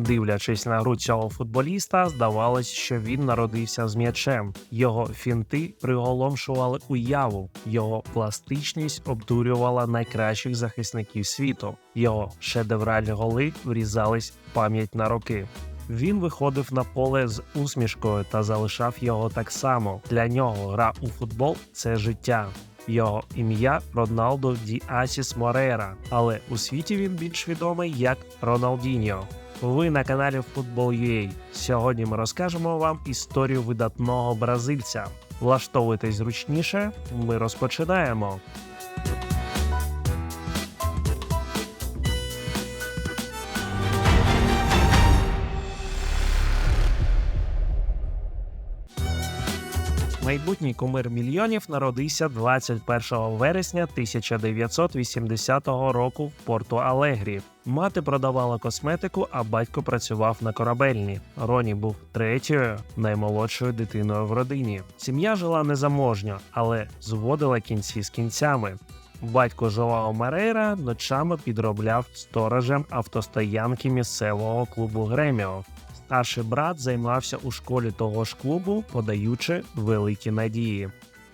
Дивлячись на гру цього футболіста, здавалось, що він народився з м'ячем. Його фінти приголомшували уяву, його пластичність обдурювала найкращих захисників світу. Його шедевральні голи врізались в пам'ять на роки. Він виходив на поле з усмішкою та залишав його так само. Для нього гра у футбол це життя. Його ім'я Роналдо Ді Асіс Морейра, але у світі він більш відомий як Роналдіньо. Ви на каналі Football.ua. Сьогодні ми розкажемо вам історію видатного бразильця. Влаштовуйтесь зручніше, ми розпочинаємо. Майбутній кумир мільйонів народився 21 вересня 1980 року в Порту Алегрі. Мати продавала косметику, а батько працював на корабельні. Роні був третьою наймолодшою дитиною в родині. Сім'я жила незаможньо, але зводила кінці з кінцями. Батько Жоао Марейра ночами підробляв сторожем автостоянки місцевого клубу Греміо. Старший брат займався у школі того ж клубу, подаючи великі надії.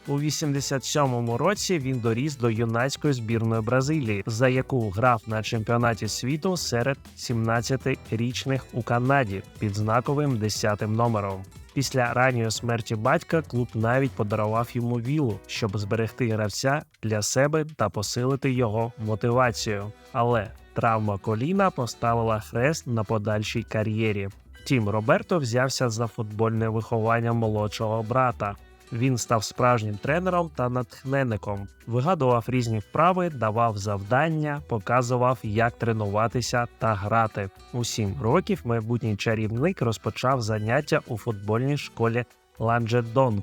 У 87-му році він доріс до юнацької збірної Бразилії, за яку грав на чемпіонаті світу серед 17-річних у Канаді під знаковим 10-тим номером. Після ранньої смерті батька клуб навіть подарував йому вілу, щоб зберегти гравця для себе та посилити його мотивацію. Але травма коліна поставила хрест на подальшій кар'єрі. Втім, Роберто взявся за футбольне виховання молодшого брата. Він став справжнім тренером та натхненником, вигадував різні вправи, давав завдання, показував, як тренуватися та грати. У сім років майбутній чарівник розпочав заняття у футбольній школі Ланджедонг,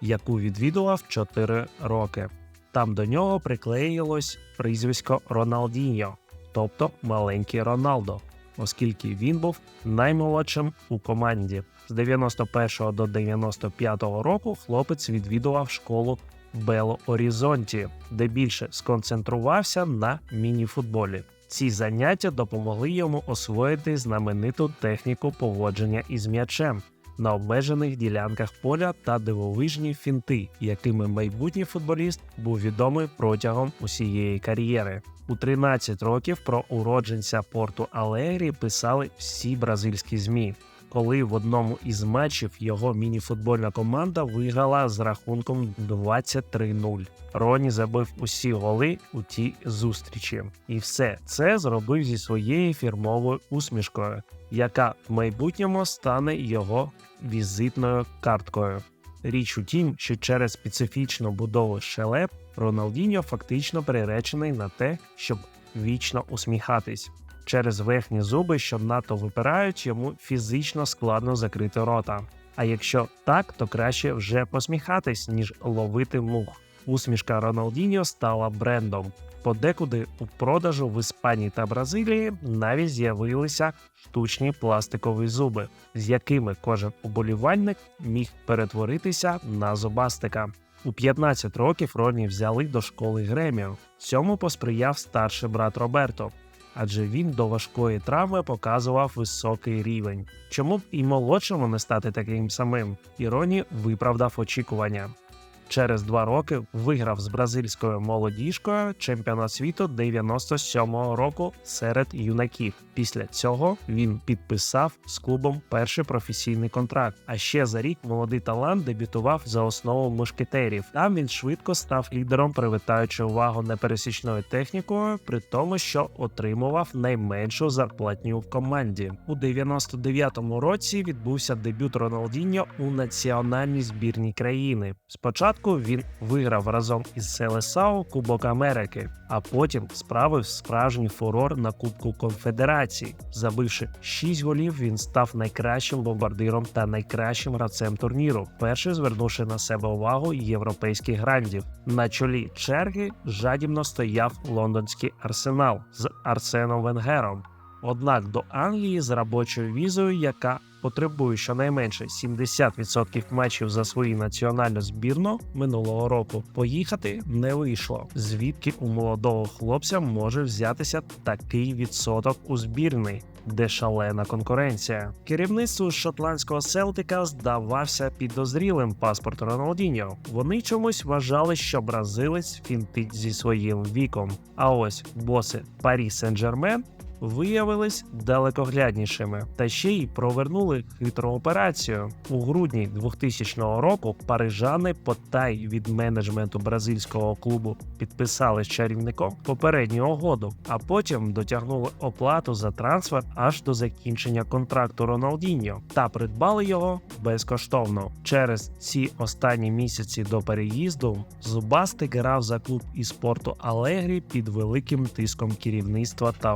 яку відвідував 4 роки. Там до нього приклеїлось прізвисько Роналдіньо, тобто маленький Роналдо оскільки він був наймолодшим у команді. З 91 до 95 року хлопець відвідував школу в Бело Орізонті, де більше сконцентрувався на мініфутболі. Ці заняття допомогли йому освоїти знамениту техніку поводження із м'ячем на обмежених ділянках поля та дивовижні фінти, якими майбутній футболіст був відомий протягом усієї кар'єри. У 13 років про уродженця порту Алегрі писали всі бразильські змі. Коли в одному із матчів його мініфутбольна команда виграла з рахунком 23-0. Роні забив усі голи у тій зустрічі, і все це зробив зі своєю фірмовою усмішкою, яка в майбутньому стане його візитною карткою. Річ у тім, що через специфічну будову щелеп Роналдіньо фактично приречений на те, щоб вічно усміхатись. Через верхні зуби, що надто випирають, йому фізично складно закрити рота. А якщо так, то краще вже посміхатись, ніж ловити мух. Усмішка Роналдіньо стала брендом. Подекуди у продажу в Іспанії та Бразилії навіть з'явилися штучні пластикові зуби, з якими кожен уболівальник міг перетворитися на зубастика. У 15 років Роні взяли до школи Греміо. Цьому посприяв старший брат Роберто, адже він до важкої травми показував високий рівень. Чому б і молодшому не стати таким самим? І Роні виправдав очікування. Через два роки виграв з бразильською молодіжкою чемпіонат світу 97-го року серед юнаків. Після цього він підписав з клубом перший професійний контракт. А ще за рік молодий талант дебютував за основу мушкетерів. Там він швидко став лідером, привертаючи увагу непересічною технікою, при тому, що отримував найменшу зарплатню в команді. У 99-му році відбувся дебют Роналдіньо у національній збірній країни. Спочатку він виграв разом із Селесао Кубок Америки, а потім справив справжній фурор на Кубку Конфедерації. Забивши 6 голів, він став найкращим бомбардиром та найкращим гравцем турніру, перший звернувши на себе увагу європейських грандів. На чолі черги жадібно стояв лондонський арсенал з Арсеном Венгером. Однак до Англії з робочою візою, яка потребує щонайменше 70% матчів за свою національну збірну минулого року, поїхати не вийшло. Звідки у молодого хлопця може взятися такий відсоток у збірний? Де шалена конкуренція. Керівництву шотландського Селтика здавався підозрілим паспорт Роналдіньо. Вони чомусь вважали, що бразилець фінтить зі своїм віком. А ось боси Парі Сен-Жермен виявились далекогляднішими та ще й провернули хитру операцію. У грудні 2000 року парижани потай від менеджменту бразильського клубу підписали з чарівником попередню угоду, а потім дотягнули оплату за трансфер аж до закінчення контракту Роналдіньо та придбали його безкоштовно. Через ці останні місяці до переїзду Зубастик грав за клуб із спорту Алегрі під великим тиском керівництва та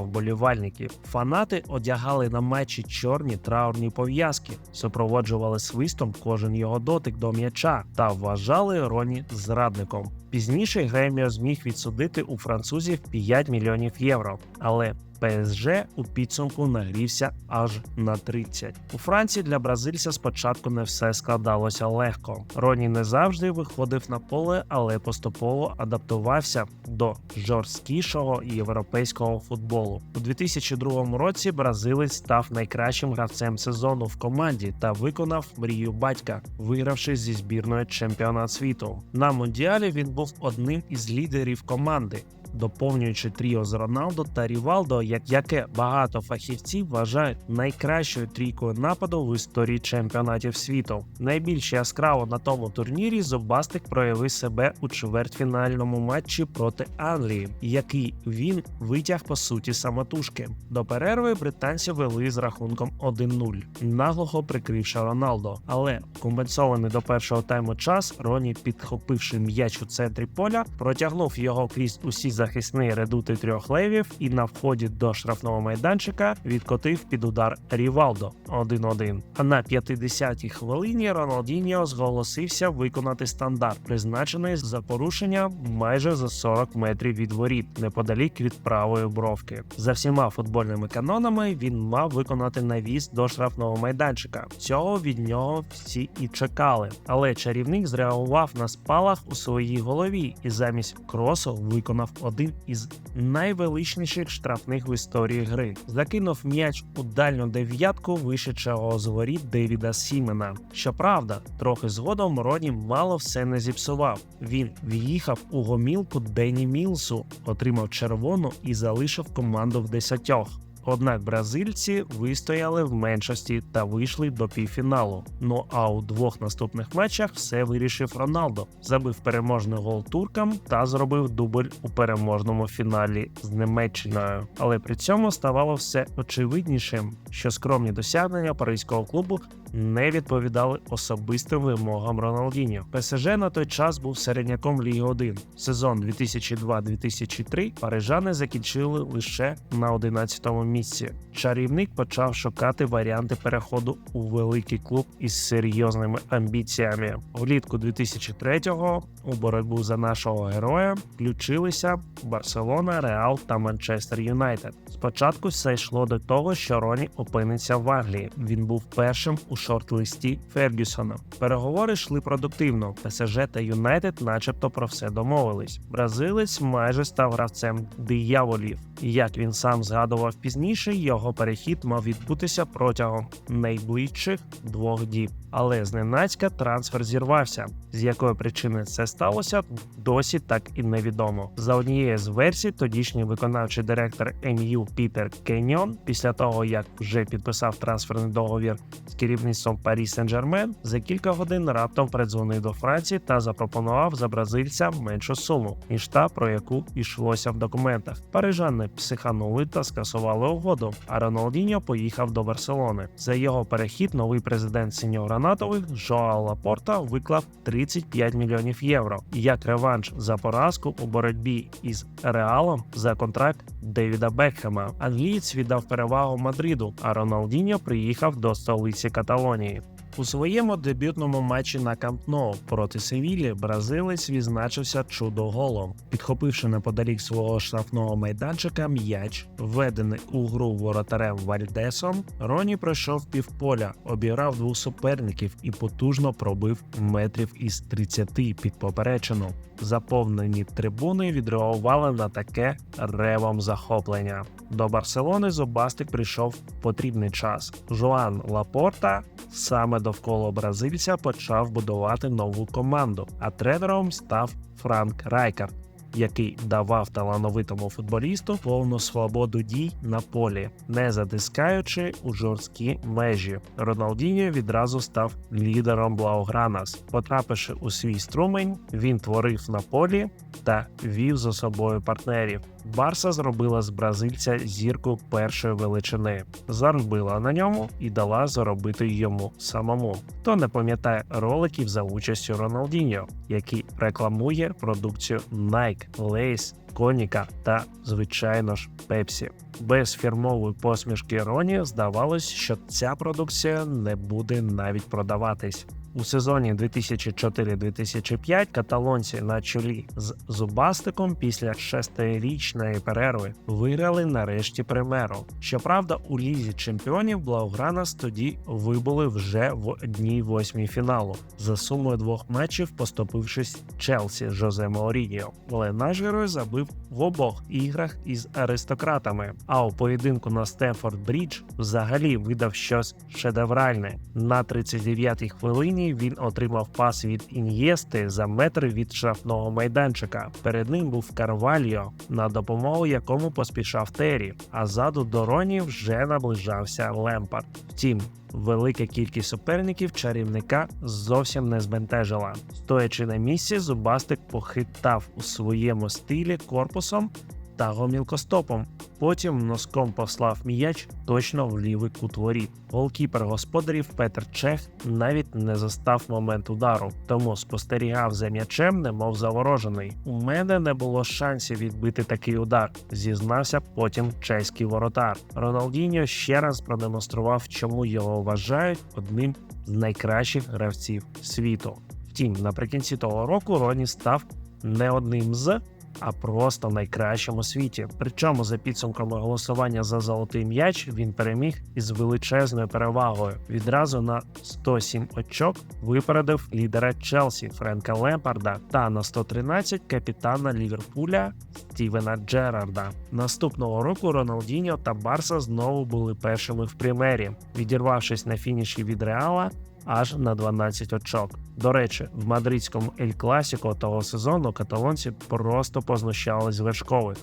вболівальників. Фанати одягали на мечі чорні траурні пов'язки, супроводжували свистом кожен його дотик до м'яча та вважали Роні зрадником. Пізніше Греміо зміг відсудити у французів 5 мільйонів євро, але ПСЖ у підсумку нагрівся аж на 30. У Франції для бразильця спочатку не все складалося легко. Роні не завжди виходив на поле, але поступово адаптувався до жорсткішого європейського футболу. У 2002 році бразилець став найкращим гравцем сезону в команді та виконав мрію батька, вигравши зі збірною чемпіонат світу. На мундіалі він був одним із лідерів команди доповнюючи тріо з Роналдо та Рівалдо, яке багато фахівців вважають найкращою трійкою нападу в історії чемпіонатів світу. Найбільш яскраво на тому турнірі Зубастик проявив себе у чвертьфінальному матчі проти Англії, який він витяг по суті самотужки. До перерви британці вели з рахунком 1-0, наглого прикривши Роналдо. Але компенсований до першого тайму час Роні, підхопивши м'яч у центрі поля, протягнув його крізь усі захисний редути трьох левів і на вході до штрафного майданчика відкотив під удар Рівалдо 1-1. А на 50-й хвилині Роналдіньо зголосився виконати стандарт, призначений за порушення майже за 40 метрів від воріт, неподалік від правої бровки. За всіма футбольними канонами він мав виконати навіс до штрафного майданчика. Цього від нього всі і чекали. Але чарівник зреагував на спалах у своїй голові і замість кросу виконав один із найвеличніших штрафних в історії гри. Закинув м'яч у дальню дев'ятку вишедшого з воріт Девіда Сімена. Щоправда, трохи згодом Роні мало все не зіпсував. Він в'їхав у гомілку Дені Мілсу, отримав червону і залишив команду в десятьох. Однак бразильці вистояли в меншості та вийшли до півфіналу. Ну а у двох наступних матчах все вирішив Роналдо, забив переможний гол туркам та зробив дубль у переможному фіналі з Німеччиною. Але при цьому ставало все очевиднішим, що скромні досягнення паризького клубу не відповідали особистим вимогам Роналдіньо. ПСЖ на той час був середняком Ліги 1. Сезон 2002-2003 парижани закінчили лише на 11-му місці. Чарівник почав шукати варіанти переходу у великий клуб із серйозними амбіціями. Влітку 2003-го у боротьбу за нашого героя включилися Барселона, Реал та Манчестер Юнайтед. Спочатку все йшло до того, що Роні опиниться в Англії. Він був першим у шорт-листі Фергюсона. Переговори йшли продуктивно. ПСЖ та Юнайтед, начебто, про все домовились. Бразилець майже став гравцем дияволів. Як він сам згадував пізніше, його перехід мав відбутися протягом найближчих двох діб. Але зненацька трансфер зірвався. З якої причини це сталося, досі так і невідомо. За однією з версій, тодішній виконавчий директор МЮ Пітер Кеньон, після того як вже підписав трансферний договір з керівництвом Парі Сен-Жермен, за кілька годин раптом передзвонив до Франції та запропонував за бразильця меншу суму ніж та, про яку йшлося в документах. Парижани психанули та скасували угоду. А Роналдіньо поїхав до Барселони. За його перехід новий президент Сіньор Гранатових Жоал Лапорта виклав 35 мільйонів євро як реванш за поразку у боротьбі із Реалом за контракт Девіда Бекхема. Англієць віддав перевагу Мадриду, а Роналдіньо приїхав до столиці Каталонії. колонії. У своєму дебютному матчі на Камп Ноу проти Севілі бразилець відзначився чудо-голом. Підхопивши неподалік свого штрафного майданчика м'яч, введений у гру воротарем Вальдесом, Роні пройшов півполя, обіграв двох суперників і потужно пробив метрів із 30 під поперечину. Заповнені трибуни відреагували на таке ревом захоплення. До Барселони Зубастик прийшов в потрібний час. Жуан Лапорта саме довкола бразильця почав будувати нову команду, а тренером став Франк Райкард, який давав талановитому футболісту повну свободу дій на полі, не затискаючи у жорсткі межі. Роналдіньо відразу став лідером Блаугранас. Потрапивши у свій струмень, він творив на полі та вів за собою партнерів. Барса зробила з бразильця зірку першої величини, заробила на ньому і дала заробити йому самому. Хто не пам'ятає роликів за участю Роналдіньо, який рекламує продукцію Nike, Lace, Коніка та, звичайно ж, Пепсі. Без фірмової посмішки Роні здавалось, що ця продукція не буде навіть продаватись. У сезоні 2004-2005 каталонці на чолі з Зубастиком після шестирічної перерви виграли нарешті примеру. Щоправда, у лізі чемпіонів Блаугранас тоді вибули вже в одній восьмій фіналу за сумою двох матчів, поступившись Челсі Жозе Мауріньо. Але наш герой забив в обох іграх із аристократами. А у поєдинку на Стемфорд Брідж взагалі видав щось шедевральне. На 39-й хвилині він отримав пас від Ін'єсти за метр від штрафного майданчика. Перед ним був Карвальо, на допомогу якому поспішав Террі, а ззаду до Роні вже наближався Лемпард. Втім, велика кількість суперників чарівника зовсім не збентежила. Стоячи на місці, зубастик похитав у своєму стилі корпусом та гомілкостопом. Потім носком послав м'яч точно в лівий кут воріт. Голкіпер господарів Петр Чех навіть не застав момент удару, тому спостерігав за м'ячем, немов заворожений. У мене не було шансів відбити такий удар, зізнався потім чеський воротар. Роналдіньо ще раз продемонстрував, чому його вважають одним з найкращих гравців світу. Втім, наприкінці того року Роні став не одним з а просто найкращим у світі. Причому за підсумками голосування за золотий м'яч він переміг із величезною перевагою. Відразу на 107 очок випередив лідера Челсі Френка Лемпарда та на 113 капітана Ліверпуля Стівена Джерарда. Наступного року Роналдіньо та Барса знову були першими в примері, відірвавшись на фініші від Реала аж на 12 очок. До речі, в мадридському Ель Класіко того сезону каталонці просто познущались з вершкових.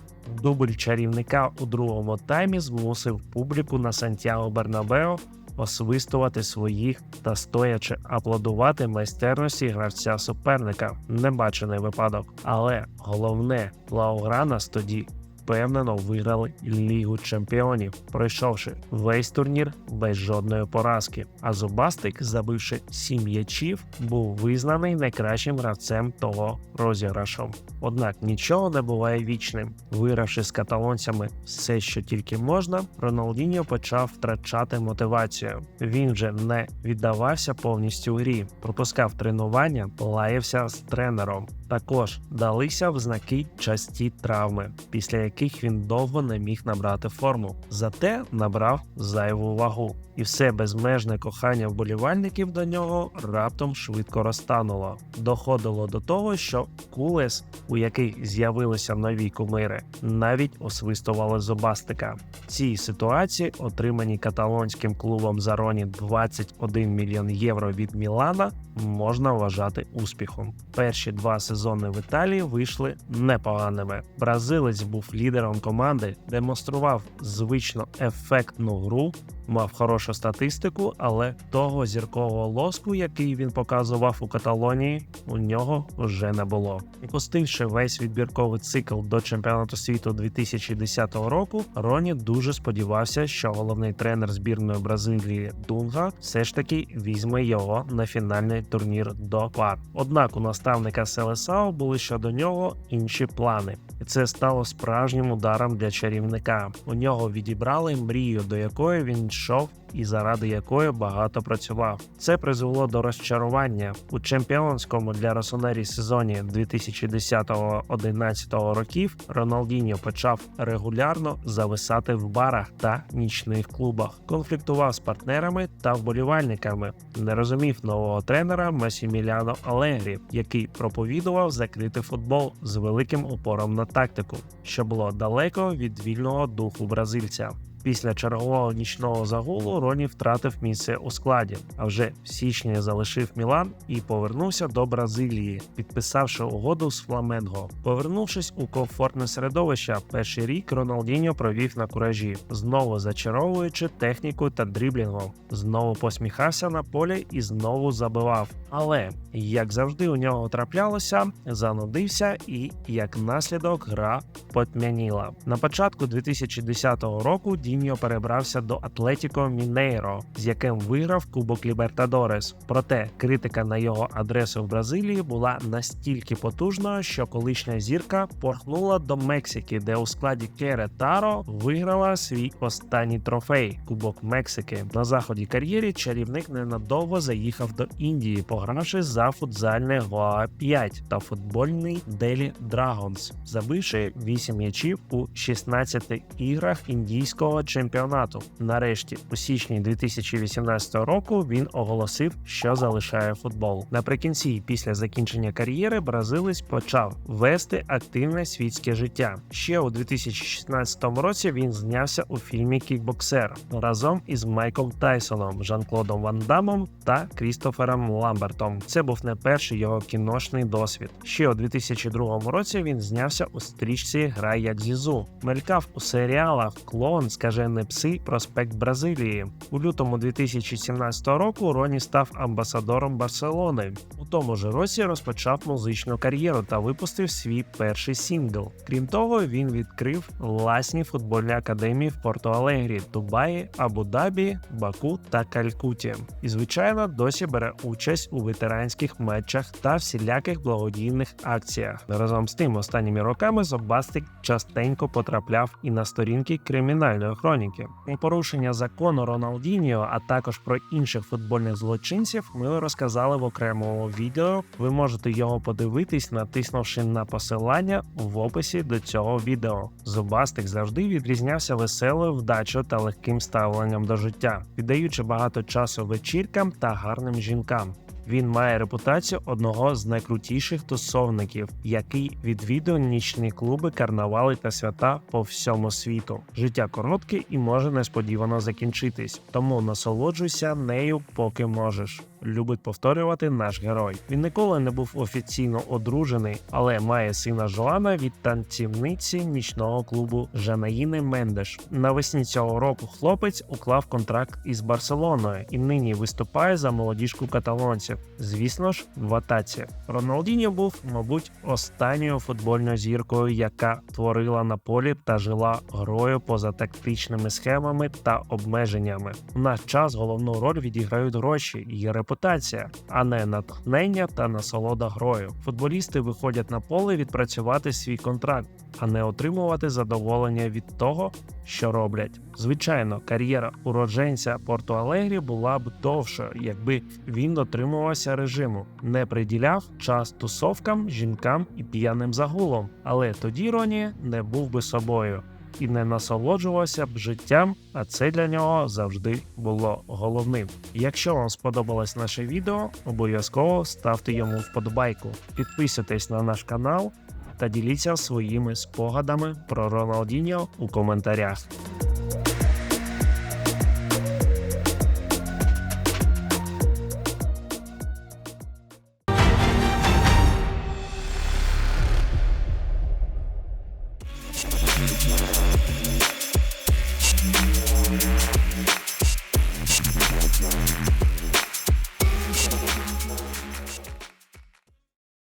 Дубль чарівника у другому таймі змусив публіку на Сантьяго Бернабео освистувати своїх та стоячи аплодувати майстерності гравця суперника. Небачений випадок. Але головне, Лаугранас тоді впевнено виграли Лігу чемпіонів, пройшовши весь турнір без жодної поразки. А Зубастик, забивши сім м'ячів, був визнаний найкращим гравцем того розіграшу. Однак нічого не буває вічним. Вигравши з каталонцями все, що тільки можна, Роналдіньо почав втрачати мотивацію. Він вже не віддавався повністю грі, пропускав тренування, лаявся з тренером. Також далися в знаки часті травми, після яких він довго не міг набрати форму, зате набрав зайву вагу, і все безмежне кохання вболівальників до нього раптом швидко розтануло. Доходило до того, що Кулес, у який з'явилися нові кумири, навіть освистували зубастика. Цій ситуації, отримані каталонським клубом Зароні 21 мільйон євро від Мілана, можна вважати успіхом. Перші два сезони в Італії вийшли непоганими. Бразилець був лідером команди, демонстрував звично ефектну гру, мав хорошу статистику, але того зіркового лоску, який він показував у Каталонії, у нього вже не було. Пустивши весь відбірковий цикл до чемпіонату світу 2010 року, Роні дуже сподівався, що головний тренер збірної Бразилії Дунга все ж таки візьме його на фінальний турнір до пар. Однак у наставника Селесао були щодо нього інші плани, і це стало справжнім ударом для чарівника. У нього відібрали мрію, до якої він йшов і заради якої багато працював. Це призвело до розчарування у чемпіонському для Росонері сезоні 2010-11 років. Роналдіньо почав регулярно зависати в барах та нічних клубах, конфліктував з партнерами та вболівальниками, не розумів нового тренера Масіміляно Алегрі, який проповідував закритий футбол з великим упором на тактику, що було далеко від вільного духу бразильця. Після чергового нічного загулу Роні втратив місце у складі, а вже в січні залишив Мілан і повернувся до Бразилії, підписавши угоду з Фламенго. Повернувшись у комфортне середовище, перший рік Роналдіньо провів на куражі, знову зачаровуючи техніку та дріблінгом, знову посміхався на полі і знову забивав. Але як завжди, у нього траплялося, занудився, і як наслідок гра потьмяніла. На початку 2010 року Діньо перебрався до Атлетіко Мінейро, з яким виграв Кубок Лібертадорес. Проте критика на його адресу в Бразилії була настільки потужною, що колишня зірка порхнула до Мексики, де у складі Керетаро виграла свій останній трофей Кубок Мексики. На заході кар'єрі чарівник ненадовго заїхав до Індії, погравши за футзальне Гоа 5 та футбольний Делі Драгонс, забивши 8 м'ячів у 16 іграх індійського чемпіонату. Нарешті, у січні 2018 року, він оголосив, що залишає футбол. Наприкінці, після закінчення кар'єри, бразилець почав вести активне світське життя. Ще у 2016 році він знявся у фільмі Кікбоксер разом із Майком Тайсоном, Жан-Клодом Ван Дамом та Крістофером Ламбертом. Це був не перший його кіношний досвід. Ще у 2002 році він знявся у стрічці Грай як Зізу, мелькав у серіалах Клон, Скажені пси, Проспект Бразилії. У лютому 2017 року Роні став амбасадором Барселони. У тому ж році розпочав музичну кар'єру та випустив свій перший сингл. Крім того, він відкрив власні футбольні академії в Порто-Алегрі, Дубаї, Абу-Дабі, Баку та Калькуті. І, звичайно, досі бере участь у ветеранських матчах та всіляких благодійних акціях. Разом з тим, останніми роками Зобастик частенько потрапляв і на сторінки кримінальної хроніки. Порушення закону Роналдіньо, а також про інших футбольних злочинців, ми розказали в окремому відео. Ви можете його подивитись, натиснувши на посилання в описі до цього відео. Зубастик завжди відрізнявся веселою вдачею та легким ставленням до життя, віддаючи багато часу вечіркам та гарним жінкам. Він має репутацію одного з найкрутіших тусовників, який відвідує нічні клуби, карнавали та свята по всьому світу. Життя коротке і може несподівано закінчитись, тому насолоджуйся нею, поки можеш. Любить повторювати наш герой. Він ніколи не був офіційно одружений, але має сина Жоана від танцівниці нічного клубу Жанаїни Мендеш. Навесні цього року хлопець уклав контракт із Барселоною і нині виступає за молодіжку каталонців. Звісно ж, в атаці. Роналдіньо був, мабуть, останньою футбольною зіркою, яка творила на полі та жила грою поза тактичними схемами та обмеженнями. У наш час головну роль відіграють гроші і репутація, а не натхнення та насолода грою. Футболісти виходять на поле відпрацювати свій контракт, а не отримувати задоволення від того, що роблять. Звичайно, кар'єра уродженця Порту Алегрі була б довшою, якби він дотримувався режиму, не приділяв час тусовкам, жінкам і п'яним загулом. Але тоді Роні не був би собою і не насолоджувався б життям, а це для нього завжди було головним. Якщо вам сподобалось наше відео, обов'язково ставте йому вподобайку, підписуйтесь на наш канал та діліться своїми спогадами про Роналдіньо у коментарях.